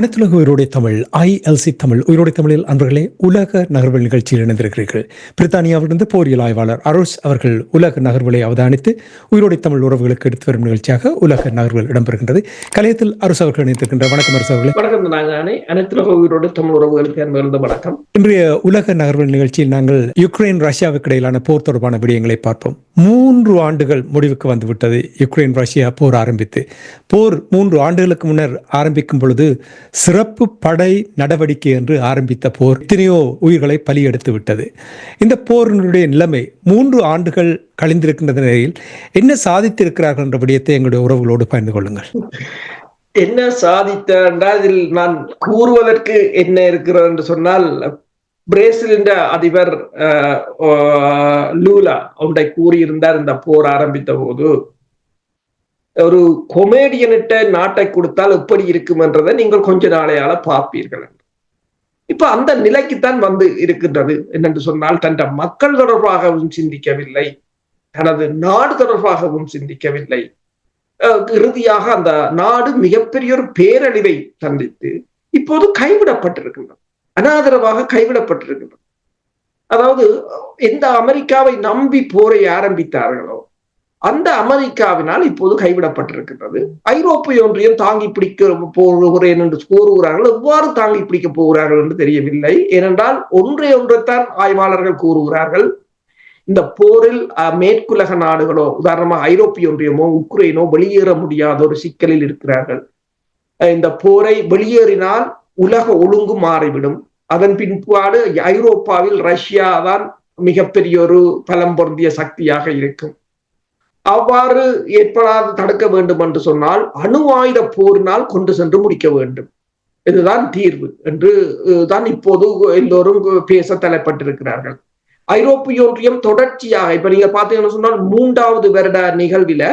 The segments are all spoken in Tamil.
அனைத்துலக உயிரோடை தமிழ் ஐஎல்சி தமிழ் உயிரோடை தமிழில் அன்பர்களே உலக நகர்வல் நிகழ்ச்சியில் இணைந்திருக்கிறீர்கள். பிரித்தானியாவிலிருந்து போரியல் ஆய்வாளர் அரோஸ் அவர்கள் உலக நகர்வுகளை அவதானித்து உயிரோடை தமிழ் உறவுகளுக்கு எடுத்து வரும் நிகழ்ச்சியாக உலக நகர்வுகள் இடம்பெறுகின்றது. கலையத்தில் அரசு அவர்கள் இணைந்திருக்கின்ற வணக்கம் அரசு அவர்களே. வணக்கம் அனைத்துலக உயிரோடு தமிழ் உறவுகளுக்கு வணக்கம். இன்றைய உலக நகர்வல் நிகழ்ச்சியில் நாங்கள் யுக்ரைன் ரஷ்யாவுக்கு இடையிலான போர் தொடர்பான விடயங்களை பார்ப்போம். மூன்று ஆண்டுகள் முடிவுக்கு வந்துவிட்டது. யுக்ரைன் ரஷ்யா போர் ஆரம்பித்து. போர் மூன்று ஆண்டுகளுக்கு முன்னர் ஆரம்பிக்கும் பொழுது சிறப்பு படை நடவடிக்கை என்று ஆரம்பித்த போர் எத்தனையோ உயிர்களை பலியெடுத்து விட்டது. இந்த போரினுடைய நிலைமை மூன்று ஆண்டுகள் கழிந்திருக்கின்ற நிலையில் என்ன சாதித்திருக்கிறார்கள் என்ற விடயத்தை எங்களுடைய உறவுகளோடு பகிர்ந்து கொள்ளுங்கள். என்ன சாதித்த என்றால் இதில் நான் கூறுவதற்கு என்ன இருக்கிறது என்று சொன்னால் பிரேசிலின் அதிபர் அஹ், லூலா அவருடைய கூறியிருந்தார் இந்த போர் ஆரம்பித்த போது. ஒரு கொமேடியனிட்ட நாட்டை கொடுத்தால் எப்படி இருக்கும் என்றதை நீங்கள் கொஞ்ச நாளையால பார்ப்பீர்கள். இப்ப அந்த நிலைக்குத்தான் வந்து இருக்கின்றது. என்னென்று சொன்னால் தன் மக்கள் தொடர்பாகவும் சிந்திக்கவில்லை. தனது நாடு தொடர்பாகவும் சிந்திக்கவில்லை. இறுதியாக அந்த நாடு மிகப்பெரிய ஒரு பேரழிவை சந்தித்து இப்போது கைவிடப்பட்டிருக்கின்றது. அனாதரவாக கைவிடப்பட்டிருக்கின்றது. அதாவது எந்த அமெரிக்காவை நம்பி போரை ஆரம்பித்தார்களோ அந்த அமெரிக்காவினால் இப்போது கைவிடப்பட்டிருக்கின்றது. ஐரோப்பிய ஒன்றியம் தாங்கி பிடிக்க போகிறேன் என்று கூறுகிறார்கள் எவ்வாறு தாங்கி பிடிக்க போகிறார்கள் என்று தெரியவில்லை. ஏனென்றால் ஒன்றே ஒன்றைத்தான் ஆய்வாளர்கள் கூறுகிறார்கள். இந்த போரில் அஹ், மேற்குலக நாடுகளோ உதாரணமாக ஐரோப்பிய ஒன்றியமோ உக்ரைனோ வெளியேற முடியாத ஒரு சிக்கலில் இருக்கிறார்கள். இந்த போரை வெளியேறினால் உலக ஒழுங்கு மாறிவிடும். அதன் பின்பாடு ஐரோப்பாவில் ரஷ்யா தான் மிகப்பெரிய ஒரு பலம் பொருந்திய சக்தியாக இருக்கும். அவ்வாறு ஏற்படாது தடுக்க வேண்டும் என்று சொன்னால் அணு ஆயுத போரினால் கொண்டு சென்று முடிக்க வேண்டும். இதுதான் தீர்வு என்று தான் இப்போது எல்லோரும் பேச தலைப்பட்டிருக்கிறார்கள். ஐரோப்பிய ஒன்றியம் தொடர்ச்சியாக இப்ப நீங்க பாத்தீங்கன்னு சொன்னால் மூன்றாவது வருட நிகழ்வில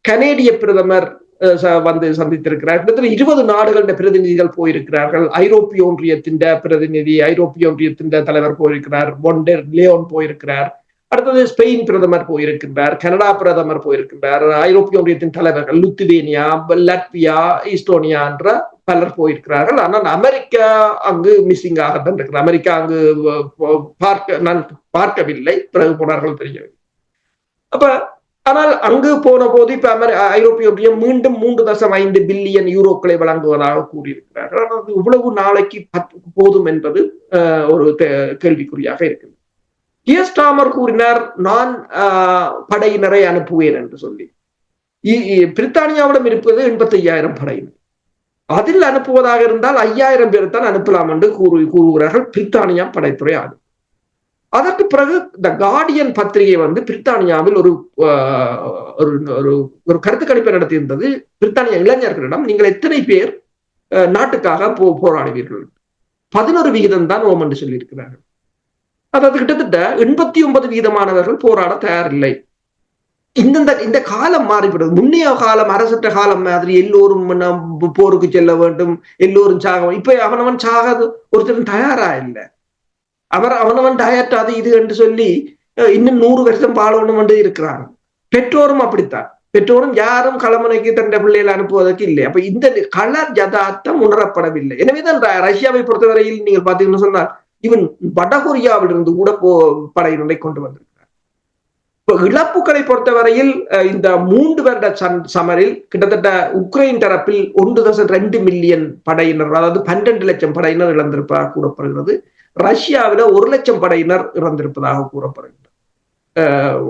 கனேடிய பிரதமர் அஹ், ச- வந்து சந்தித்திருக்கிறார். கிட்டத்தட்ட இருபது நாடுகளின் பிரதிநிதிகள் போயிருக்கிறார்கள். ஐரோப்பிய ஒன்றியத்தின் பிரதிநிதி ஐரோப்பிய ஒன்றியத்தின் தலைவர் போயிருக்கிறார். ஒண்டர் லியோன் போயிருக்கிறார். அடுத்தது ஸ்பெயின் பிரதமர் போயிருக்கின்றார் கனடா பிரதமர் போயிருக்கின்றார் ஐரோப்பிய ஒன்றியத்தின் தலைவர்கள் லுத்துவேனியா லட்வியா ஈஸ்டோனியா என்ற பலர் போயிருக்கிறார்கள். ஆனால் அமெரிக்கா அங்கு மிஸ்ஸிங் ஆகத்தான் இருக்கிறது. அமெரிக்கா அங்கு பார்க்க நான் பார்க்கவில்லை. பிறகு போனார்கள் தெரியவில்லை. அப்ப ஆனால் அங்கு போன போது இப்ப அமெரி ஐரோப்பிய ஒன்றியம் மீண்டும் மூன்று தசம் ஐந்து பில்லியன் யூரோக்களை வழங்குவதாக கூறியிருக்கிறார்கள். ஆனால் இவ்வளவு நாளைக்கு பத்து போதும் என்பது ஒரு கேள்விக்குறியாக இருக்கிறது. கியஸ்டாமர் கூறினார் நான் ஆஹ், படையினரை அனுப்புவேன் என்று சொல்லி. பிரித்தானியாவிடம் இருப்பது எண்பத்தி ஐயாயிரம் படையினர். அதில் அனுப்புவதாக இருந்தால் ஐயாயிரம் பேர் தான் அனுப்பலாம் என்று கூறு கூறுகிறார்கள் பிரித்தானியா படைத்துறை ஆடு அதற்கு பிறகு த கார்டியன் பத்திரிகை வந்து பிரித்தானியாவில் ஒரு ஒரு ஒரு ஒரு கருத்து கணிப்பை நடத்தியிருந்தது. பிரித்தானிய இளைஞர்களிடம் நீங்கள் எத்தனை பேர் நாட்டுக்காக போ போராடுவீர்கள்? பதினொரு விகிதம் தான் ஓம் என்று சொல்லியிருக்கிறார்கள். அதாவது கிட்டத்தட்ட எண்பத்தி ஒன்பது வீதமானவர்கள் போராட தயாரில்லை. இந்த இந்த காலம் மாறிவிடும் முன்னைய காலம் அரசற்ற காலம் மாதிரி எல்லோரும் போருக்கு செல்ல வேண்டும். எல்லோரும் சாக இப்ப அவனவன் சாகாது. ஒருத்தரும் தயாரா இல்லை. அவர் அவனவன் டயட் அது இது என்று சொல்லி இன்னும் நூறு வருஷம் வாழணும் என்று இருக்கிறாங்க பெற்றோரும் அப்படித்தான். பெற்றோரும் யாரும் களமனைக்கு தன் பிள்ளைகளை அனுப்புவதற்கு இல்லை. அப்ப இந்த கள ஜதார்த்தம் உணரப்படவில்லை. எனவேதான் ர- ரஷ்யாவை பொறுத்தவரையில் நீங்கள் பாத்தீங்கன்னு சொன்னால் இவன் வடகொரியாவிலிருந்து கூட போ படையினரை கொண்டு வந்திருக்கிறார். இப்போ இழப்புகளை பொறுத்தவரையில் இந்த மூன்று வருட சன்- சமரில் கிட்டத்தட்ட உக்ரைன் தரப்பில் ஒன்று தசம் ரெண்டு மில்லியன் படையினர் அதாவது பன்னிரண்டு லட்சம் படையினர் இழந்திருப்பதாக கூறப்படுகிறது. ரஷ்யாவில ஒரு லட்சம் படையினர் இறந்திருப்பதாக கூறப்படுகிறது. அஹ்,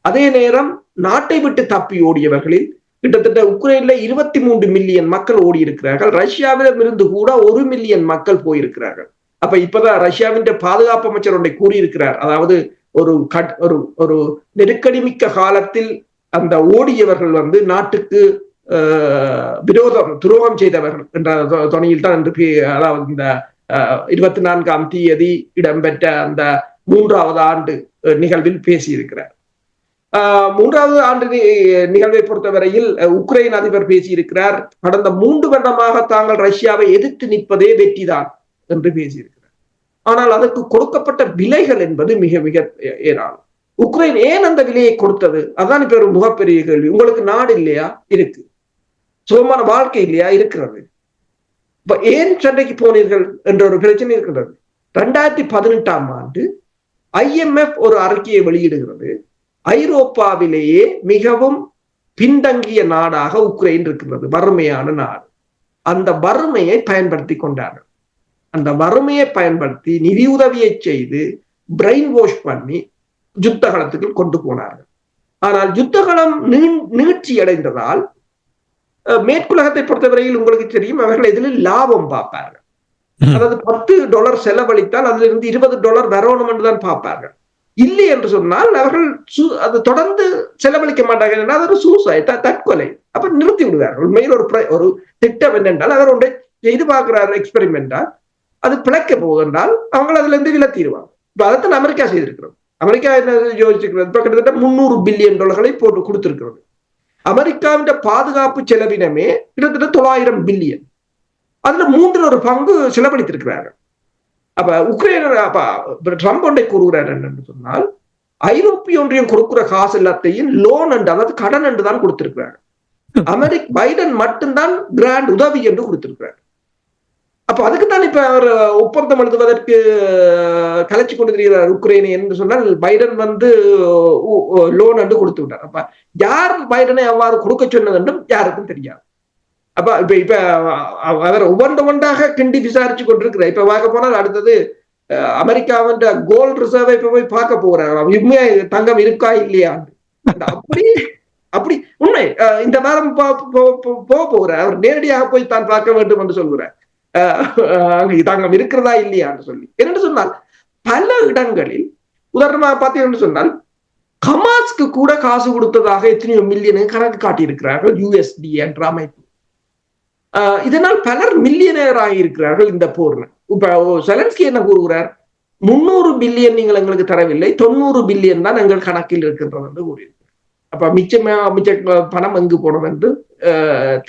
அதே நேரம் நாட்டை விட்டு தப்பி ஓடியவர்களில் கிட்டத்தட்ட உக்ரைன்ல இருபத்தி மூன்று மில்லியன் மக்கள் ஓடி இருக்கிறார்கள் ரஷ்யாவிடம் இருந்து கூட ஒரு மில்லியன் மக்கள் போயிருக்கிறார்கள். அப்ப இப்பதான் ரஷ்யாவின் பாதுகாப்பு அமைச்சர் ஒன்றை கூறியிருக்கிறார். அதாவது ஒரு கட் ஒரு ஒரு நெருக்கடி மிக்க காலத்தில் அந்த ஓடியவர்கள் வந்து நாட்டுக்கு ஆஹ், விரோதம் துரோகம் செய்தவர்கள் என்ற துணையில் தான் அதாவது இந்த இருபத்தி நான்காம் தேதி இடம்பெற்ற அந்த மூன்றாவது ஆண்டு நிகழ்வில் பேசியிருக்கிறார். மூன்றாவது ஆண்டு நிகழ்வை பொறுத்தவரையில் உக்ரைன் அதிபர் பேசியிருக்கிறார். கடந்த மூன்று வருடமாக தாங்கள் ரஷ்யாவை எதிர்த்து நிற்பதே வெற்றிதான். என்று பேசியிருக்கிறார். ஆனால் அதற்கு கொடுக்கப்பட்ட விலைகள் என்பது மிக மிக ஏராளம். உக்ரைன் ஏன் அந்த விலையை கொடுத்தது? அதான் இப்ப ஒரு முகப்பெரிய கேள்வி. உங்களுக்கு நாடு இல்லையா? இருக்கு. சுகமான வாழ்க்கை இல்லையா? இருக்கிறது. இப்ப ஏன் சண்டைக்கு போனீர்கள் என்ற ஒரு பிரச்சனை இருக்கிறது ரெண்டாயிரத்தி பதினெட்டாம் ஆண்டு ஐஎம்எஃப் ஒரு அறிக்கையை வெளியிடுகிறது. ஐரோப்பாவிலேயே மிகவும் பின்தங்கிய நாடாக உக்ரைன் இருக்கிறது வறுமையான நாடு. அந்த வறுமையை பயன்படுத்தி கொண்டார்கள். அந்த வறுமையை பயன்படுத்தி நிதியுதவியை செய்து பிரெயின் வாஷ் பண்ணி யுத்த களத்துக்கு கொண்டு போனார்கள். ஆனால் யுத்த களம் நீட்சி அடைந்ததால் மேற்குலகத்தை பொறுத்தவரையில் உங்களுக்கு தெரியும் அவர்கள் இதில் லாபம் பார்ப்பார்கள். அதாவது பத்து டாலர் செலவழித்தால் அதுல இருந்து இருபது டாலர் வரணும் என்று தான் பார்ப்பார்கள். இல்லை என்று சொன்னால் அவர்கள் அது தொடர்ந்து செலவழிக்க மாட்டார்கள் என்றால் அது ஒரு சூசைட் தற்கொலை. அப்ப நிறுத்தி விடுவார்கள். உண்மையில் ஒரு ஒரு திட்டம் என்னென்றால் அவர் ஒன்றை செய்து பார்க்கிறார் எக்ஸ்பெரிமெண்டா அது பிழைக்க போவதென்றால் அவங்க அதுல இருந்து விலத்திடுவாங்க இப்ப அதைத்தான் அமெரிக்கா செய்திருக்கிறோம் அமெரிக்கா என்ன யோசிச்சிருக்கிறது? இப்ப கிட்டத்தட்ட முன்னூறு பில்லியன் டாலர்களை போட்டு கொடுத்திருக்கிறது. அமெரிக்காவின் பாதுகாப்பு செலவினமே கிட்டத்தட்ட தொள்ளாயிரம் பில்லியன். அதுல மூன்று ஒரு பங்கு செலவழித்திருக்கிறார்கள். அப்ப உக்ரைன் ட்ரம்ப் ஒன்றை கூறுகிறார் என்று சொன்னால் ஐரோப்பிய ஒன்றியம் கொடுக்கிற காசு எல்லாத்தையும் லோன் என்று அதாவது கடன் என்று தான் கொடுத்திருக்கிறார் அமெரிக் பைடன் மட்டும்தான் கிராண்ட் உதவி என்று கொடுத்திருக்கிறார் அப்ப அதுக்கு தான் இப்ப அவர் ஒப்பந்தம் எழுதுவதற்கு கலைச்சு கொண்டு தெரிகிறார் உக்ரைனை என்று சொன்னால் பைடன் வந்து லோன் என்று கொடுத்து விட்டார். அப்ப யார் பைடனை அவ்வாறு கொடுக்க சொன்னது என்றும் யாருக்கும் தெரியாது. அப்ப இப்ப இப்ப அவர் ஒவ்வொன்று ஒன்றாக கிண்டி விசாரிச்சு கொண்டிருக்கிறார். இப்ப பார்க்க போனால் அடுத்தது அமெரிக்காவின் கோல்டு ரிசர்வை இப்ப போய் பார்க்க போறாங்க உண்மையா தங்கம் இருக்கா இல்லையா? அப்படி அப்படி உண்மை இந்த வாரம் போக போகிறார். அவர் நேரடியாக போய் தான் பார்க்க வேண்டும் என்று சொல்கிறார். அங்கு இருக்கிறதா இல்லையா என்று சொல்லி. என்று சொன்னால் பல இடங்களில் உதாரணமாக பார்த்தீங்கன்னு சொன்னால் ஹமாஸ்க்கு கூட காசு கொடுத்ததாக எத்தனையோ மில்லியனு கணக்கு காட்டியிருக்கிறார்கள் யூஎஸ்டி என்ற அமைப்பு. இதனால் பலர் மில்லியனர் ஆகியிருக்கிறார்கள் இந்த போர்ல. இப்ப செலன்ஸ்கி என்ன கூறுகிறார்? முன்னூறு பில்லியன் நீங்கள் எங்களுக்கு தரவில்லை தொண்ணூறு பில்லியன் தான் எங்கள் கணக்கில் இருக்கின்றது என்று கூறியிருக்கிறார். அப்ப மிச்சமா மிச்ச பணம் எங்கு போனது என்று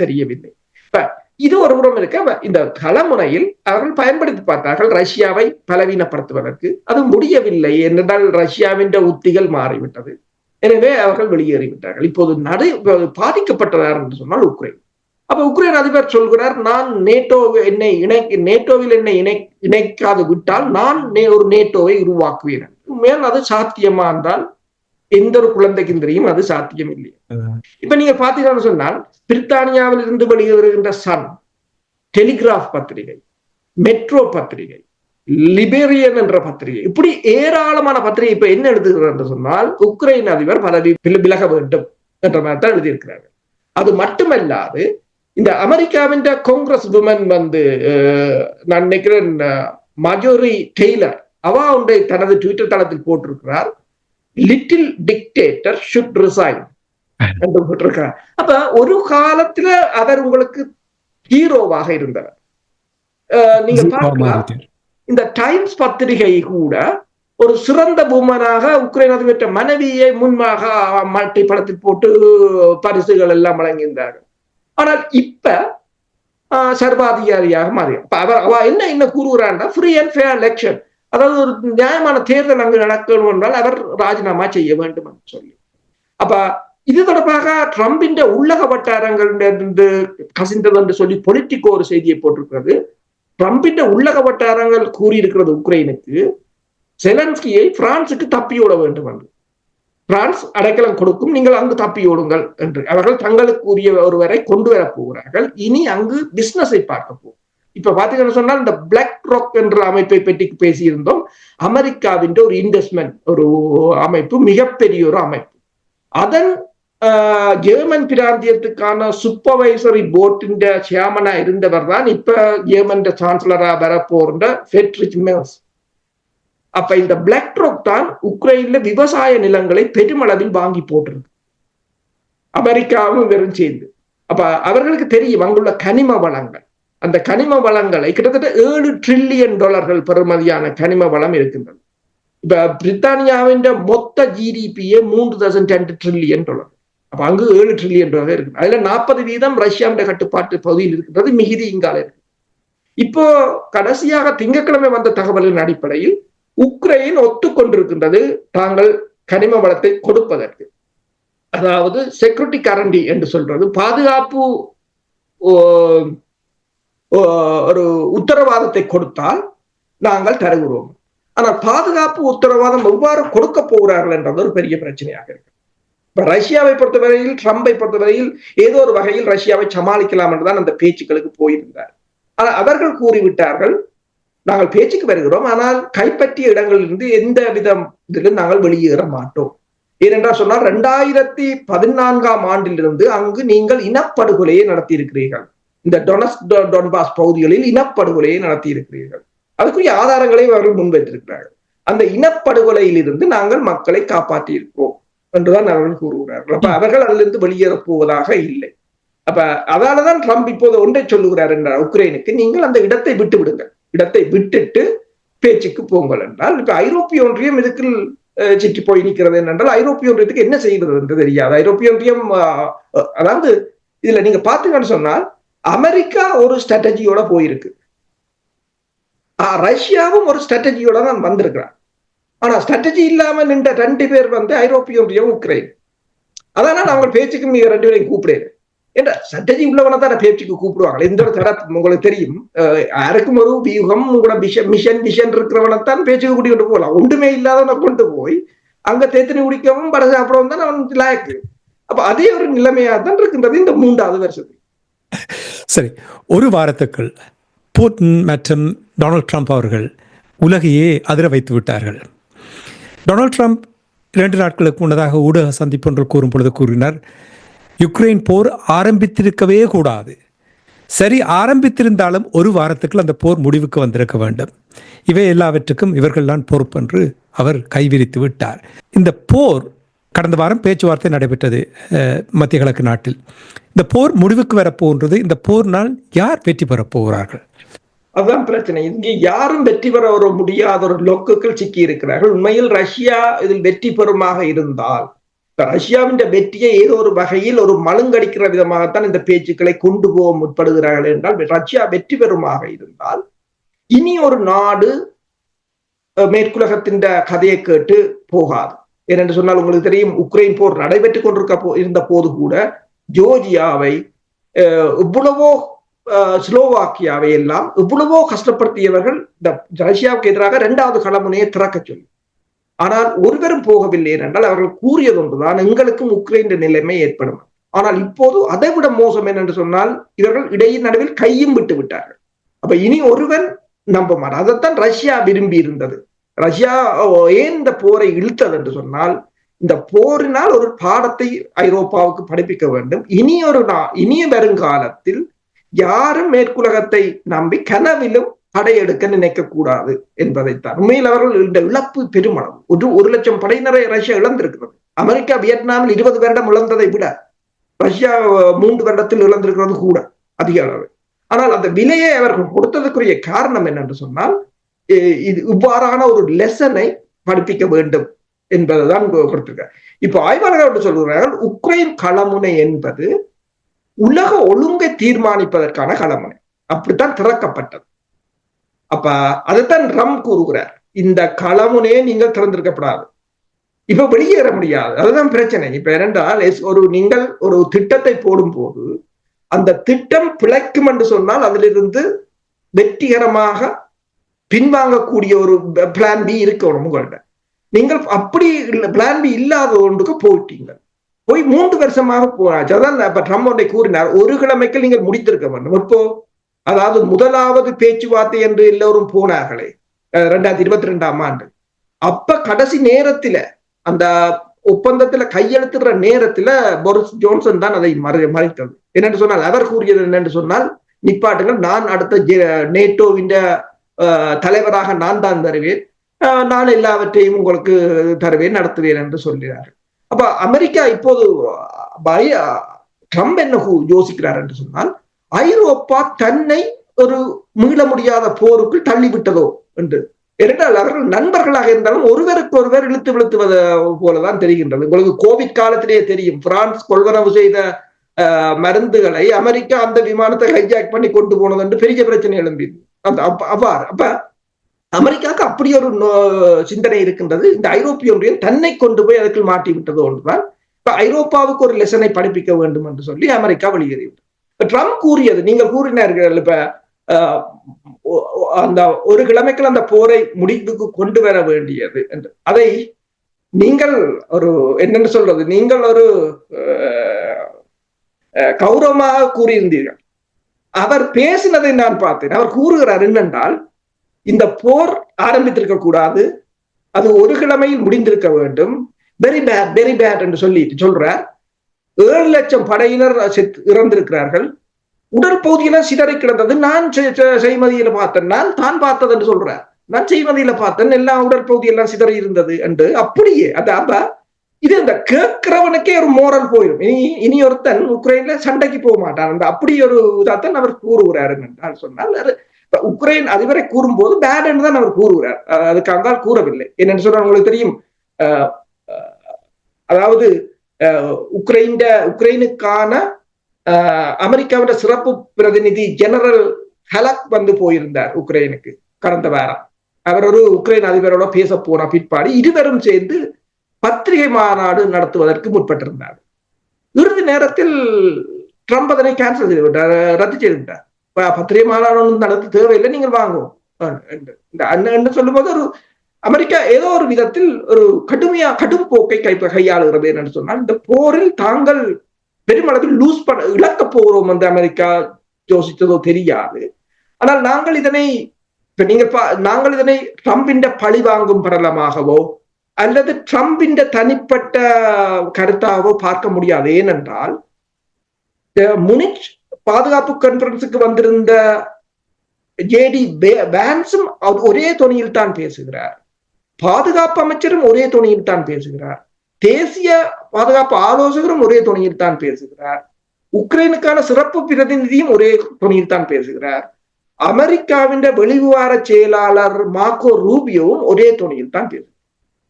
தெரியவில்லை. இப்ப இது ஒரு புறம் இருக்க. இந்த களமுனையில் அவர்கள் பயன்படுத்தி பார்த்தார்கள் ரஷ்யாவை பலவீனப்படுத்துவதற்கு. அது முடியவில்லை என்றால் ரஷ்யாவின் உத்திகள் மாறிவிட்டது. எனவே அவர்கள் வெளியேறிவிட்டார்கள். இப்போது நடு பாதிக்கப்பட்டதார் என்று சொன்னால் உக்ரைன். அப்ப உக்ரைன் அதிபர் சொல்கிறார் நான் நேட்டோ என்னை இணை நேட்டோவில் என்னை இணை இணைக்காது விட்டால் நான் ஒரு நேட்டோவை உருவாக்குவேன். மேல் அது சாத்தியமா இருந்தால் எந்த ஒரு குழந்தைக்கும் தெரியும் அது சாத்தியம் இல்லை இப்ப நீங்க பாத்தீங்கன்னு சொன்னால் பிரித்தானியாவில் இருந்து வெளிவருகின்ற சன் டெலிகிராஃப் பத்திரிகை மெட்ரோ பத்திரிகை லிபேரியன் என்ற பத்திரிகை இப்படி ஏராளமான பத்திரிகை இப்ப என்ன எழுதுகிறார் என்று சொன்னால் உக்ரைன் அதிபர் பதவி விலக வேண்டும் என்ற மாதிரி தான் எழுதியிருக்கிறார்கள். அது மட்டுமல்லாது இந்த அமெரிக்காவின் காங்கிரஸ் விமன் வந்து நான் நினைக்கிறேன் மஜோரி டெய்லர் அவ ஒன்றை தனது ட்விட்டர் தளத்தில் போட்டிருக்கிறார். லிட்டில் டிக்டேட்டர் ஷுட் ரிசைன் என்று போட்டிருக்கிறார் அப்ப ஒரு காலத்துல அவர் உங்களுக்கு ஹீரோவாக இருந்தவர் நீங்க பார்க்கலாம் இந்த டைம்ஸ் பத்திரிகை கூட ஒரு சிறந்த பூமனாக உக்ரைன் அதிபற்ற மனைவியை முன்பாக மல்டி படத்தில் போட்டு பரிசுகள் எல்லாம் வழங்கியிருந்தார்கள் ஆனால் இப்ப சர்வாதிகாரியாக மாறி அவர் அவ என்ன என்ன கூறுகிறான்னா ஃப்ரீ அண்ட் ஃபேர் எலெக்ஷன் அதாவது ஒரு நியாயமான தேர்தல் அங்கு நடக்கணும் என்றால் அவர் ராஜினாமா செய்ய வேண்டும் என்று சொல்லி. அப்ப இது தொடர்பாக ட்ரம்பின் உள்ளக வட்டாரங்கள் கசிந்தது என்று சொல்லி பொலிட்டிக்கோ ஒரு செய்தியை போட்டிருக்கிறது. ட்ரம்பின் உள்ளக வட்டாரங்கள் கூறியிருக்கிறது உக்ரைனுக்கு செலன்ஸ்கியை பிரான்சுக்கு தப்பியோட வேண்டும் என்று. பிரான்ஸ் அடைக்கலம் கொடுக்கும் நீங்கள் அங்கு தப்பியோடுங்கள் என்று. அவர்கள் தங்களுக்கு உரிய ஒருவரை கொண்டு வரப் போகிறார்கள். இனி அங்கு பிசினஸை பார்க்க போகும் இப்ப பாத்தீங்கன்னு சொன்னால் இந்த பிளாக் ராக் என்ற அமைப்பை பற்றி பேசியிருந்தோம். அமெரிக்காவின் ஒரு இன்வெஸ்ட்மெண்ட் ஒரு அமைப்பு மிகப்பெரிய ஒரு அமைப்பு. அதன் ஜெர்மன் பிராந்தியத்துக்கான சூப்பர்வைசரி போர்டின் சேர்மனா இருந்தவர் தான் இப்ப ஜெர்மன் சான்சலரா வரப்போன்ற ஃபெட்ரிச் மெல்ஸ் அப்ப இந்த பிளாக் ராக் தான் உக்ரைன்ல விவசாய நிலங்களை பெருமளவில் வாங்கி போட்டிருக்கு. அமெரிக்காவும் வெறும் சேர்ந்து. அப்ப அவர்களுக்கு தெரியும் அங்குள்ள கனிம வளங்கள். அந்த கனிம வளங்களை கிட்டத்தட்ட ஏழு ட்ரில்லியன் டாலர்கள் பெறுமதியான கனிம வளம் இருக்கின்றது. இப்ப பிரித்தானியாவின் மொத்த ஜிடிபியே மூன்று தௌசண்ட் ரெண்டு ட்ரில்லியன் டாலர் அப்ப அங்கு ஏழு ட்ரில்லியன் டாலர் இருக்கு. அதுல நாற்பது வீதம் ரஷ்யாவின் கட்டுப்பாட்டு பகுதியில் இருக்கின்றது மிகுதி இங்கால இருக்கு. இப்போ கடைசியாக திங்கட்கிழமை வந்த தகவலின் அடிப்படையில் உக்ரைன் ஒத்துக்கொண்டிருக்கின்றது தாங்கள் கனிம வளத்தை கொடுப்பதற்கு. அதாவது செக்யூரிட்டி கரண்டி என்று சொல்றது பாதுகாப்பு ஒரு உத்தரவாதத்தை கொடுத்தால் நாங்கள் தருகிறோம். ஆனால் பாதுகாப்பு உத்தரவாதம் எவ்வாறு கொடுக்க போகிறார்கள் என்றது ஒரு பெரிய பிரச்சனையாக இருக்கு. இப்ப ரஷ்யாவை பொறுத்தவரையில் ட்ரம்பை பொறுத்தவரையில் ஏதோ ஒரு வகையில் ரஷ்யாவை சமாளிக்கலாம் என்றுதான் அந்த பேச்சுக்களுக்கு போயிருந்தார். ஆனால் அவர்கள் கூறிவிட்டார்கள் நாங்கள் பேச்சுக்கு வருகிறோம் ஆனால் கைப்பற்றிய இடங்களிலிருந்து எந்த விதம் இதிலும் நாங்கள் வெளியேற மாட்டோம். ஏனென்றால் சொன்னால் ரெண்டாயிரத்தி பதினான்காம் ஆண்டிலிருந்து அங்கு நீங்கள் இனப்படுகொலையை நடத்தி இருக்கிறீர்கள் இந்த டொனஸ் டொன்பாஸ் பகுதிகளில் இனப்படுகொலையை நடத்தி இருக்கிறீர்கள் அதுக்குரிய ஆதாரங்களை அவர்கள் முன்வைத்திருக்கிறார்கள். அந்த இனப்படுகொலையில் இருந்து நாங்கள் மக்களை காப்பாற்றி இருக்கிறோம் என்றுதான் அவர்கள் கூறுகிறார்கள். அப்ப அவர்கள் அதிலிருந்து வெளியேறப் போவதாக இல்லை. அப்ப அதனாலதான் ட்ரம்ப் இப்போது ஒன்றை சொல்லுகிறார் என்றார். உக்ரைனுக்கு நீங்கள் அந்த இடத்தை விட்டு விடுங்கள் இடத்தை விட்டுட்டு பேச்சுக்கு போங்கள் என்றால் இப்ப ஐரோப்பிய ஒன்றியம் இதுக்கு சிட்டி போய் நிற்கிறது என்னென்றால் ஐரோப்பிய ஒன்றியத்துக்கு என்ன செய்வது என்று தெரியாது. ஐரோப்பிய ஒன்றியம் அதாவது இதுல நீங்க பாத்தீங்கன்னு சொன்னால் அமெரிக்கா ஒரு ஸ்ட்ராட்டஜியோட போயிருக்கு. ரஷ்யாவும் ஒரு ஸ்ட்ராட்டஜியோட தான் வந்திருக்கிறான் ஆனா ஸ்ட்ராட்டஜி இல்லாம நின்ற ரெண்டு பேர் வந்து ஐரோப்பிய ஒன்றியம் உக்ரைன் அதனால அவங்க பேச்சுக்கு நீங்க ரெண்டு பேரையும் கூப்பிடுறேன் ஏன்னா ஸ்ட்ராட்டஜி உள்ளவனை தான் பேச்சுக்கு கூப்பிடுவாங்க இந்த ஒரு உங்களுக்கு தெரியும். யாருக்கும் ஒரு வியூகம் உங்களோட மிஷன் மிஷன் விஷன் இருக்கிறவனை தான் பேச்சுக்கு கூட்டி கொண்டு போகலாம். ஒன்றுமே இல்லாதவனை கொண்டு போய் அங்க தேத்தினி குடிக்கவும் பட சாப்பிடவும் தான் அவன் லாயக்கு. அப்ப அதே ஒரு நிலைமையா தான் இருக்கின்றது இந்த மூன்றாவது வருஷத்துக்கு சரி ஒரு வாரத்துக்குள் பூட்டின் மற்றும் டொனால்ட் ட்ரம்ப் அவர்கள் உலகையே அதிர வைத்து விட்டார்கள். டொனால்ட் ட்ரம்ப் இரண்டு நாட்களுக்கு முன்னதாக ஊடக சந்திப்பு ஒன்று கூறும் பொழுது கூறினார் யுக்ரைன் போர் ஆரம்பித்திருக்கவே கூடாது. சரி ஆரம்பித்திருந்தாலும் ஒரு வாரத்துக்குள் அந்த போர் முடிவுக்கு வந்திருக்க வேண்டும். இவை எல்லாவற்றுக்கும் இவர்கள்தான் பொறுப்பென்று அவர் கைவிரித்து விட்டார். இந்த போர் கடந்த வாரம் பேச்சுவார்த்தை நடைபெற்றது மத்திய கிழக்கு நாட்டில். இந்த போர் முடிவுக்கு வரப்போன்றது இந்த போர்னால் யார் வெற்றி பெறப் போகிறார்கள்? அதுதான் பிரச்சனை. இங்கே யாரும் வெற்றி பெற வர முடியாத ஒரு லொக்குகள் சிக்கி இருக்கிறார்கள். உண்மையில் ரஷ்யா இதில் வெற்றி பெறுமாக இருந்தால் ரஷ்யாவின் வெற்றியை ஏதோ ஒரு வகையில் ஒரு மழுங்கடிக்கிற விதமாகத்தான் இந்த பேச்சுக்களை கொண்டு போக முற்படுகிறார்கள் என்றால் ரஷ்யா வெற்றி பெறுமாக இருந்தால் இனி ஒரு நாடு மேற்குலகத்தின் கதையை கேட்டு போகாது. ஏனென்று சொன்னால் உங்களுக்கு தெரியும் உக்ரைன் போர் நடைபெற்றுக் கொண்டிருக்க இருந்த போது கூட ஜோர்ஜியாவை இவ்வளவோ ஸ்லோவாக்கியாவை எல்லாம் இவ்வளவோ கஷ்டப்படுத்தியவர்கள் இந்த ரஷ்யாவுக்கு எதிராக இரண்டாவது களமுனையை திறக்க சொல்லி. ஆனால் ஒருவரும் போகவில்லை என்றால் அவர்கள் கூறியது ஒன்றுதான் எங்களுக்கும் உக்ரைன் நிலைமை ஏற்படும். ஆனால் இப்போது அதை விட மோசம் என்னென்று சொன்னால் இவர்கள் இடையின் நடுவில் கையும் விட்டு விட்டார்கள். அப்ப இனி ஒருவன் நம்ப மாட்டான். அதைத்தான் ரஷ்யா விரும்பி இருந்தது. ரஷ்யா ஏன் இந்த போரை இழுத்தது என்று சொன்னால் இந்த போரினால் ஒரு பாடத்தை ஐரோப்பாவுக்கு படிப்பிக்க வேண்டும். இனி ஒரு இனிய வருங்காலத்தில் யாரும் மேற்குலகத்தை நம்பி கனவிலும் படையெடுக்க நினைக்க கூடாது என்பதைத்தான். உண்மையில் அவர்கள் இந்த இழப்பு பெருமளவு. ஒரு ஒரு லட்சம் படையினரை ரஷ்யா இழந்திருக்கிறது. அமெரிக்கா வியட்நாமில் இருபது வருடம் இழந்ததை விட ரஷ்யா மூன்று வருடத்தில் இழந்திருக்கிறது கூட அதிக அளவு ஆனால் அந்த விலையை அவர்கள் கொடுத்ததுக்குரிய காரணம் என்னென்று சொன்னால் இது இவ்வாறான ஒரு லெசனை படிப்பிக்க வேண்டும் என்பதுதான் கொடுத்திருக்கார். இப்போ ஆய்வாளர்கள் சொல்கிறார்கள் உக்ரைன் களமுனை என்பது உலக ஒழுங்கை தீர்மானிப்பதற்கான களமுனை. அப்படித்தான் திறக்கப்பட்டது. அப்ப அதைத்தான் ரம் கூறுகிறார். இந்த களமுனையே நீங்கள் திறந்திருக்கப்படாது. இப்ப வெளியேற முடியாது. அதுதான் பிரச்சனை. இப்ப என்னென்றால் ஒரு நீங்கள் ஒரு திட்டத்தை போடும் போது அந்த திட்டம் பிழைக்கும் என்று சொன்னால் அதிலிருந்து வெற்றிகரமாக பின்வாங்கக்கூடிய ஒரு பிளான் பி இருக்கணும் உங்கள்கிட்ட நீங்கள் அப்படி பிளான் பி இல்லாத ஒன்றுக்கு போயிட்டீங்க. போய் மூன்று வருஷமாக போனாச்சு அதான் இப்ப ட்ரம்ப் ஒன்றை கூறினார் ஒரு கிழமைக்கு நீங்கள் முடித்திருக்க வேண்டும். இப்போ அதாவது முதலாவது பேச்சுவார்த்தை என்று எல்லோரும் போனார்களே ரெண்டாயிரத்தி இருபத்தி ரெண்டாம் ஆண்டு. அப்ப கடைசி நேரத்துல அந்த ஒப்பந்தத்துல கையெழுத்துற நேரத்துல போரிஸ் ஜோன்சன் தான் அதை மறை மறைத்தது. என்னென்று சொன்னால் அவர் கூறியது என்னென்று சொன்னால் நிப்பாட்டுங்கள் நான் அடுத்த நேட்டோவின் தலைவராக நான் தான் தருவேன். நான் எல்லாவற்றையும் உங்களுக்கு தருவேன் நடத்துவேன் என்று சொல்கிறார்கள். அப்ப அமெரிக்கா இப்போது ட்ரம்ப் என்ன யோசிக்கிறார் என்று சொன்னால் ஐரோப்பா தன்னை ஒரு மீள முடியாத போருக்குள் தள்ளிவிட்டதோ என்று. ஏனென்றால் அவர்கள் நண்பர்களாக இருந்தாலும் ஒருவருக்கு ஒருவர் இழுத்து விழுத்துவது போலதான் தெரிகின்றது. உங்களுக்கு கோவிட் காலத்திலேயே தெரியும். பிரான்ஸ் கொள்வனவு செய்த மருந்துகளை அமெரிக்கா அந்த விமானத்தை ஹைஜாக் பண்ணி கொண்டு போனது என்று பெரிய பிரச்சனை எழும்பியது. அந்த அப்ப- அவ்வாறு. அப்ப அமெரிக்காவுக்கு அப்படி ஒரு நோ- சிந்தனை இருக்கின்றது. இந்த ஐரோப்பிய ஒன்றியம் தன்னை கொண்டு போய் அதற்குள் மாட்டி விட்டது ஒன்றுதான். இப்ப ஐரோப்பாவுக்கு ஒரு லெசனை படிப்பிக்க வேண்டும் என்று சொல்லி அமெரிக்கா வெளியேறிவிட்டது இப்ப ட்ரம்ப் கூறியது நீங்க கூறினார்கள் இப்ப அந்த ஒரு கிழமைக்குள் அந்த போரை முடிவுக்கு கொண்டு வர வேண்டியது என்று. அதை நீங்கள் ஒரு என்னன்னு சொல்றது? நீங்கள் ஒரு அஹ், அஹ், கௌரவமாக கூறியிருந்தீர்கள். அவர் பேசினதை நான் பார்த்தேன். அவர் கூறுகிறார் என்னென்றால் இந்த போர் ஆரம்பித்திருக்க கூடாது. அது ஒரு கிழமையில் முடிந்திருக்க வேண்டும். வெரி பேட் வெரி பேட் என்று சொல்லி சொல்றார். ஏழு லட்சம் படையினர் இறந்திருக்கிறார்கள். உடல் பகுதியெல்லாம் சிதறி கிடந்தது. நான் செய்மதியில பார்த்தேன். நான் தான் பார்த்தது என்று சொல்றார். நான் செய்மதியில பார்த்தேன். எல்லாம் உடல் பகுதியெல்லாம் சிதறி இருந்தது என்று. அப்படியே அது அப்ப இது அந்த கேட்கிறவனுக்கே ஒரு மோரல் போயிடும் இனி இனி ஒருத்தன் உக்ரைன்ல சண்டைக்கு போக மாட்டான். அந்த அப்படி ஒரு இதாத்தான் அவர் கூறுகிறாரு என்றால் சொன்னால் உக்ரைன் அதிபரை கூறும்போது பேட் என்று தான் அவர் கூறுகிறார். அதுக்காக அதுக்கு கூறவில்லை. என்னன்னு சொன்னா உங்களுக்கு தெரியும் அதாவது அஹ் உக்ரைன் உக்ரைனுக்கான அமெரிக்காவோட சிறப்பு பிரதிநிதி ஜெனரல் ஹலக் வந்து போயிருந்தார் உக்ரைனுக்கு கடந்த வாரம். அவர் ஒரு உக்ரைன் அதிபரோட பேச போன பிற்பாடு இருவரும் சேர்ந்து பத்திரிகை மாநாடு நடத்துவதற்கு முற்பட்டிருந்தார். இறுதி நேரத்தில் ட்ரம்ப் அதனை கேன்சல் செய்து விட்டார் ரத்து செய்து விட்டார். பத்திரிகை மாநாடு ஒன்றும் நடத்த தேவையில்லை நீங்கள் வாங்கும் என்று. சொல்லும்போது ஒரு அமெரிக்கா ஏதோ ஒரு விதத்தில் ஒரு கடுமையா கடும் போக்கை கை கையாளுகிறது என்று சொன்னால் இந்த போரில் தாங்கள் பெருமளவில் லூஸ் பண்ண இழக்க போகிறோம் அந்த அமெரிக்கா யோசித்ததோ தெரியாது. ஆனால் நாங்கள் இதனை இப்ப நீங்க நாங்கள் இதனை ட்ரம்பின் பழி வாங்கும் படலமாகவோ அல்லது ட்ரம்பின் தனிப்பட்ட கருத்தாகவோ பார்க்க முடியாது. ஏனென்றால் முனிச் பாதுகாப்பு கான்பரன்ஸுக்கு வந்திருந்த ஜேடி வேன்ஸும் ஒரே துணியில் தான் பேசுகிறார். பாதுகாப்பு அமைச்சரும் ஒரே துணியில் தான் பேசுகிறார். தேசிய பாதுகாப்பு ஆலோசகரும் ஒரே துணியில் தான் பேசுகிறார். உக்ரைனுக்கான சிறப்பு பிரதிநிதியும் ஒரே துணியில் தான் பேசுகிறார். அமெரிக்காவின் வெளிவார செயலாளர் மார்க்கோ ரூபியோவும் ஒரே துணியில் தான் பேசுகிறார்.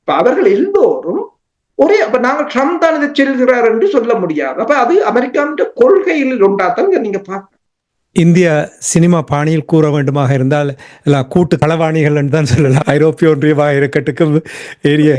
இப்ப அவர்கள் எல்லோரும் ஒரே அப்ப நாங்கள் ட்ரம்ப் தான் இதை செல்கிறார் என்று சொல்ல முடியாது. அப்ப அது அமெரிக்காவின் கொள்கையில் உண்டாத்தான் நீங்க பார்க்க இந்திய சினிமா பாணியில் கூற வேண்டுமாக இருந்தால் எல்லாம் கூட்டு களவாணிகள் என்று தான் சொல்லலாம். ஐரோப்பிய ஒன்றியமாக இருக்கட்டுக்கும் ஏரிய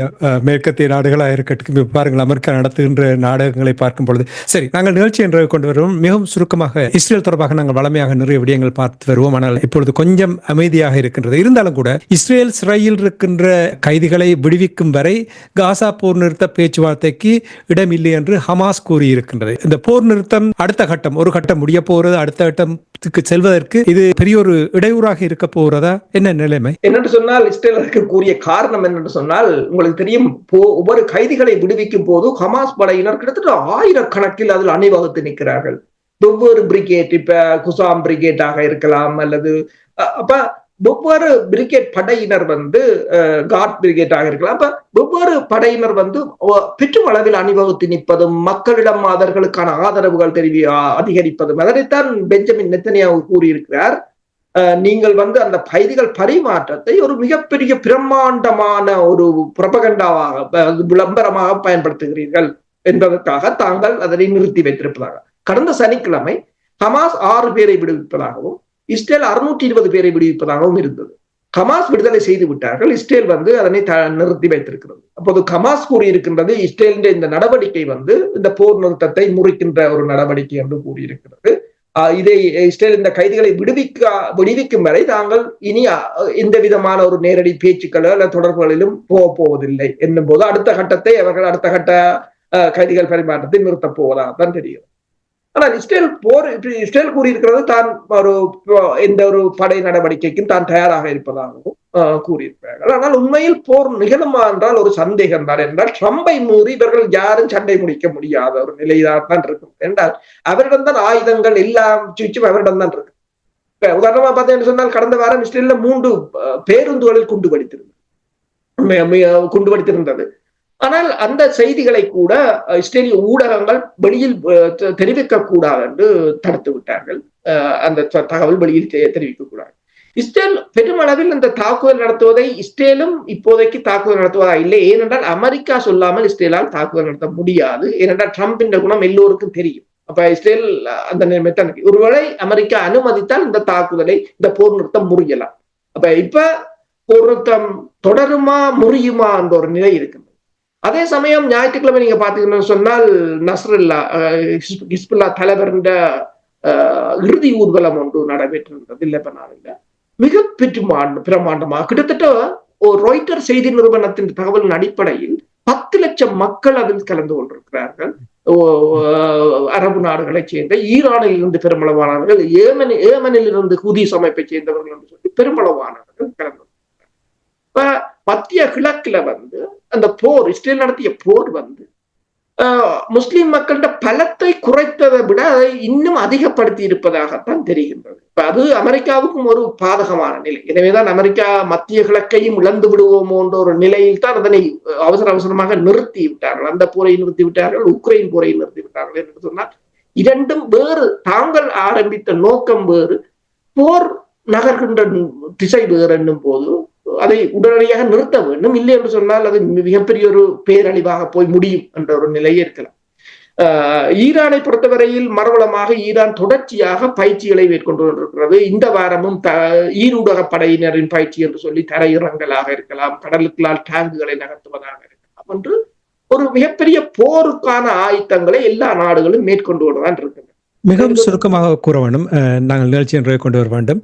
மேற்கத்திய நாடுகளாக இருக்கட்டுக்கும் பாருங்கள் அமெரிக்கா நடத்துகின்ற நாடகங்களை பார்க்கும் பொழுது. சரி நாங்கள் நிகழ்ச்சி என்று கொண்டு வருவோம். மிகவும் சுருக்கமாக இஸ்ரேல் தொடர்பாக நாங்கள் வளமையாக நிறைய விடயங்கள் பார்த்து வருவோம். ஆனால் இப்பொழுது கொஞ்சம் அமைதியாக இருக்கின்றது. இருந்தாலும் கூட இஸ்ரேல் சிறையில் இருக்கின்ற கைதிகளை விடுவிக்கும் வரை காசா போர் நிறுத்த பேச்சுவார்த்தைக்கு இடமில்லை என்று ஹமாஸ் கூறியிருக்கின்றது. இந்த போர் நிறுத்தம் அடுத்த கட்டம் ஒரு கட்டம் முடிய போகிறது அடுத்த கட்டத்துக்கு செல்வதற்கு இது பெரிய ஒரு இடையூறாக இருக்க போகிறதா? என்ன நிலைமை? என்னென்று சொன்னால் இஸ்ரேல் கூறிய காரணம் என்னென்று சொன்னால் உங்களுக்கு தெரியும் போ- ஒவ்வொரு கைதிகளை விடுவிக்கும் போது ஹமாஸ் படையினர் கிட்டத்தட்ட ஆயிரக்கணக்கில் அதில் அணிவகுத்து நிற்கிறார்கள். ஒவ்வொரு பிரிகேட் இப்ப குசாம் பிரிகேட்டாக இருக்கலாம் அல்லது அப்ப வெவ்வேறு பிரிகேட் படையினர் வந்து காட் பிரிகேட்டாக இருக்கலாம். அப்ப வெவ்வேறு படையினர் வந்து பெற்றும் அளவில் அணிவகுத்து நிற்பதும் மக்களிடம் அவர்களுக்கான ஆதரவுகள் தெரிவி அதிகரிப்பதும் அதனைத்தான் பெஞ்சமின் நெத்தனியாவு கூறியிருக்கிறார். நீங்கள் வந்து அந்த பைதிகள் பரிமாற்றத்தை ஒரு மிகப்பெரிய பிரம்மாண்டமான ஒரு புரபகண்டாவாக விளம்பரமாக பயன்படுத்துகிறீர்கள் என்பதற்காக தாங்கள் அதனை நிறுத்தி வைத்திருப்பதாக. கடந்த சனிக்கிழமை ஹமாஸ் ஆறு பேரை விடுவிப்பதாகவும் இஸ்ரேல் அறுநூற்றி இருபது பேரை விடுவிப்பதாகவும் இருந்தது. ஹமாஸ் விடுதலை செய்து விட்டார்கள். இஸ்ரேல் வந்து அதனை த நிறுத்தி வைத்திருக்கிறது. அப்போது ஹமாஸ் கூறியிருக்கின்றது இஸ்ரேலின் இந்த நடவடிக்கை வந்து இந்த போர் நிறுத்தத்தை முறிக்கின்ற ஒரு நடவடிக்கை என்று கூறியிருக்கிறது. இதை இஸ்ரேல் இந்த கைதிகளை விடுவிக்க விடுவிக்கும் வரை தாங்கள் இனி அஹ், எந்த விதமான ஒரு நேரடி பேச்சுக்களோ அல்ல தொடர்புகளிலும் போக போவதில்லை. என்னும் போது அடுத்த கட்டத்தை அவர்கள் அடுத்த கட்ட கைதிகள் பரிமாற்றத்தை நிறுத்தப் போவதாக தான் தெரியும். ஆனால் இஸ்ரேல் போர் இப்படி இஸ்ரேல் கூறியிருக்கிறது தான் ஒரு எந்த ஒரு படை நடவடிக்கைக்கும் தான் தயாராக இருப்பதாகவும் ஆஹ், கூறியிருக்கிறார்கள். ஆனால் உண்மையில் போர் நிகழுமா என்றால் ஒரு சந்தேகம் தான். என்றால் ட்ரம்பை மூறி இவர்கள் யாரும் சண்டை முடிக்க முடியாத ஒரு நிலையாக தான் இருக்கும். என்றால் அவரிடம் தான் ஆயுதங்கள் எல்லாம் சுவிச்சும் அவரிடம் தான் இருக்கு உதாரணமா பார்த்தீங்கன்னு சொன்னால் கடந்த வாரம் இஸ்ரேல்ல மூன்று பேருந்துகளில் குண்டு வடித்திருந்தது குண்டு வடித்திருந்தது ஆனால் அந்த செய்திகளை கூட இஸ்ரேலிய ஊடகங்கள் வெளியில் தெரிவிக்க கூடாது என்று தடுத்து விட்டார்கள். அந்த தகவல் வெளியில் தெரிவிக்க கூடாது. இஸ்ரேல் பெருமளவில் இந்த தாக்குதல் நடத்துவதை இஸ்ரேலும் இப்போதைக்கு தாக்குதல் நடத்துவதா இல்லை. ஏனென்றால் அமெரிக்கா சொல்லாமல் இஸ்ரேலால் தாக்குதல் நடத்த முடியாது. ஏனென்றால் ட்ரம்ப் ட்ரம்பின் குணம் எல்லோருக்கும் தெரியும். அப்ப இஸ்ரேல் அந்த நிலைமை தான் ஒருவேளை அமெரிக்கா அனுமதித்தால் இந்த தாக்குதலை இந்த போர் நிறுத்தம் முறியலாம். அப்ப இப்ப போர் நிறுத்தம் தொடருமா முறியுமா என்ற ஒரு நிலை இருக்குது அதே சமயம் ஞாயிற்றுக்கிழமை நீங்க பாத்தீங்கன்னு சொன்னால் நஸ்ரல்லா அஹ், ஹிஸ்புல்லா தலைவருண்ட இறுதி ஊர்வலம் ஒன்று நடைபெற்றிருந்தது லெபனானில். மிக பிரமாண்ட பிரமாண்டமாக கிட்டத்தட்ட ஒரு ராய்ட்டர் செய்தி நிறுவனத்தின் தகவலின் அடிப்படையில் பத்து லட்சம் மக்கள் அதில் கலந்து கொண்டிருக்கிறார்கள். ஓ, அரபு நாடுகளைச் சேர்ந்த ஈரானில் இருந்து பெருமளவானவர்கள் ஏமன் ஏமனில் இருந்து ஹூதிஸ் அமைப்பை சேர்ந்தவர்கள் என்று சொல்லி பெருமளவானவர்கள் கலந்து கொண்டிருக்கிறார்கள். இப்ப மத்திய கிழக்குல வந்து அந்த போர் இஸ்ரேல் நடத்திய போர் வந்து ஆஹ், முஸ்லிம் மக்கள்கிட்ட பலத்தை குறைத்ததை விட அதை இன்னும் அதிகப்படுத்தி இருப்பதாகத்தான் தெரிகின்றது. இப்ப அது அமெரிக்காவுக்கும் ஒரு பாதகமான நிலை. எனவேதான் அமெரிக்கா மத்திய கிழக்கையும் இழந்து விடுவோமோ என்ற ஒரு நிலையில் தான் அதனை அவசர அவசரமாக நிறுத்தி விட்டார்கள். அந்த போரை நிறுத்தி விட்டார்கள் உக்ரைன் போரை நிறுத்தி விட்டார்கள் என்று சொன்னால் இரண்டும் வேறு தாங்கள் ஆரம்பித்த நோக்கம் வேறு போர் நகர்கின்ற திசை வேறு என்னும் போது அதை உடனடியாக நிறுத்த வேண்டும். இல்லை என்று சொன்னால் அது மிகப்பெரிய ஒரு பேரழிவாக போய் முடியும் என்ற ஒரு நிலையே இருக்கலாம். ஆஹ் ஈரானை பொறுத்தவரையில் மறுவளமாக ஈரான் தொடர்ச்சியாக பயிற்சிகளை மேற்கொண்டு கொண்டிருக்கிறது. இந்த வாரமும் த படையினரின் பயிற்சி என்று சொல்லி தரையிறங்கலாக இருக்கலாம். கடலுக்குள்ளால் டேங்குகளை நகர்த்துவதாக இருக்கலாம் என்று ஒரு மிகப்பெரிய போருக்கான ஆயுத்தங்களை எல்லா நாடுகளும் மேற்கொண்டு கொண்டுதான் இருக்கின்றன. மிகவும் சுருக்கமாக கூற வேண்டும். நாங்கள் நிகழ்ச்சி என்று கொண்டு வர வேண்டும்.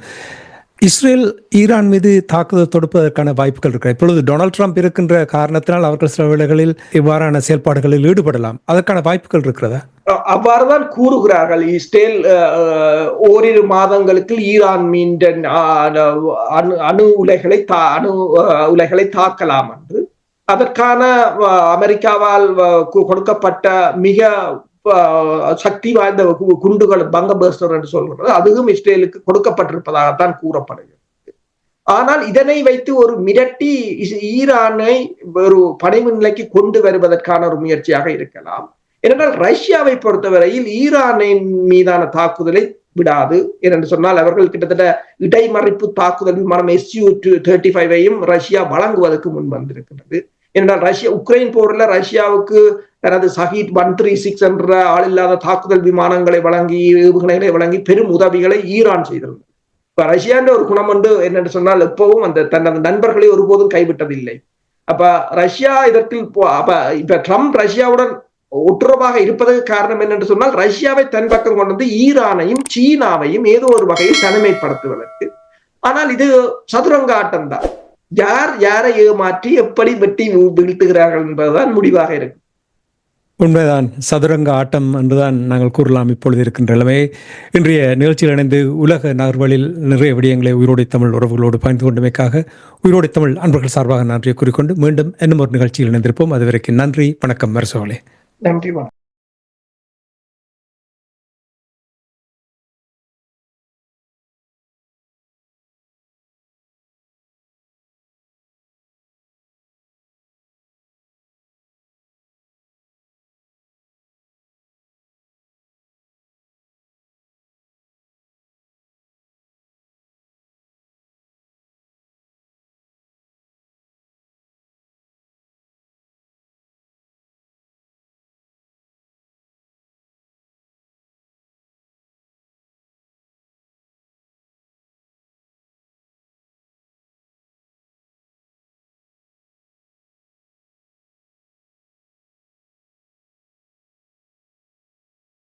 இஸ்ரேல் ஈரான் மீது தாக்குதல் தொடுப்பதற்கான வாய்ப்புகள் இருக்கிறது இப்பொழுது டொனால்ட் ட்ரம்ப் இருக்கின்ற காரணத்தினால் அவர்கள் சில வேளைகளில் இவ்வாறான செயல்பாடுகளில் ஈடுபடலாம். அதற்கான வாய்ப்புகள் இருக்கிறதா? அவ்வாறுதான் கூறுகிறார்கள். இஸ்ரேல் ஓரிரு மாதங்களுக்கு ஈரான் மீண்ட அணு அணு உலைகளை தா அணு உலைகளை தாக்கலாம் என்று. அதற்கான அமெரிக்காவால் கொடுக்கப்பட்ட மிக சக்தி வாய்ந்த குண்டுகள் பங்க பேஸ்டர் என்று சொல்கிறது அதுவும் இஸ்ரேலுக்கு கொடுக்கப்பட்டிருப்பதாகத்தான் கூறப்படுகிறது. ஆனால் இதனை வைத்து ஒரு மிரட்டி ஈரானை ஒரு படைவு நிலைக்கு கொண்டு வருவதற்கான ஒரு முயற்சியாக இருக்கலாம். ஏனென்றால் ரஷ்யாவை பொறுத்தவரையில் ஈரானின் மீதான தாக்குதலை விடாது. என்று சொன்னால் அவர்கள் கிட்டத்தட்ட இடைமறிப்பு தாக்குதல் விமானம் எஸ்யூ தேர்ட்டி ஃபைவையும் ரஷ்யா வழங்குவதற்கு முன் வந்திருக்கிறது ஏனென்றால் ரஷ்யா உக்ரைன் போரில் ரஷ்யாவுக்கு தனது சஹீத் ஒன் த்ரீ சிக்ஸ் என்ற ஆளில்லாத தாக்குதல் விமானங்களை வழங்கி ஏவுகணைகளை வழங்கி பெரும் உதவிகளை ஈரான் செய்திருந்தது. இப்ப ரஷ்யான்ற ஒரு குணம் உண்டு என்னென்று சொன்னால் எப்பவும் அந்த தனது நண்பர்களை ஒருபோதும் கைவிட்டதில்லை. அப்ப ரஷ்யா இதற்கு அப்ப இப்ப ட்ரம்ப் ரஷ்யாவுடன் ஒற்றுறவாக இருப்பதற்கு காரணம் என்னென்று சொன்னால் ரஷ்யாவை தன் பக்கம் கொண்டு வந்து ஈரானையும் சீனாவையும் ஏதோ ஒரு வகையில் தனிமைப்படுத்துவதற்கு. ஆனால் இது சதுரங்க ஆட்டம் தான். யார் யாரை ஏமாற்றி எப்படி வெட்டி வீழ்த்துகிறார்கள் என்பதுதான் முடிவாக இருக்கு. உண்மைதான் சதுரங்க ஆட்டம் என்றுதான் நாங்கள் கூறலாம் இப்பொழுது இருக்கின்ற நிலைமை. இன்றைய நிகழ்ச்சியில் இணைந்து உலக நகர்வலில் நிறைய விடயங்களை உயிரோடை தமிழ் உறவுகளோடு பகிர்ந்து கொண்டமைக்காக உயிரோடை தமிழ் அன்பர்கள் சார்பாக நன்றியை கூறிக்கொண்டு மீண்டும் இன்னும் ஒரு நிகழ்ச்சியில் இணைந்திருப்போம். அதுவரைக்கும் நன்றி வணக்கம் மரசோலே நன்றி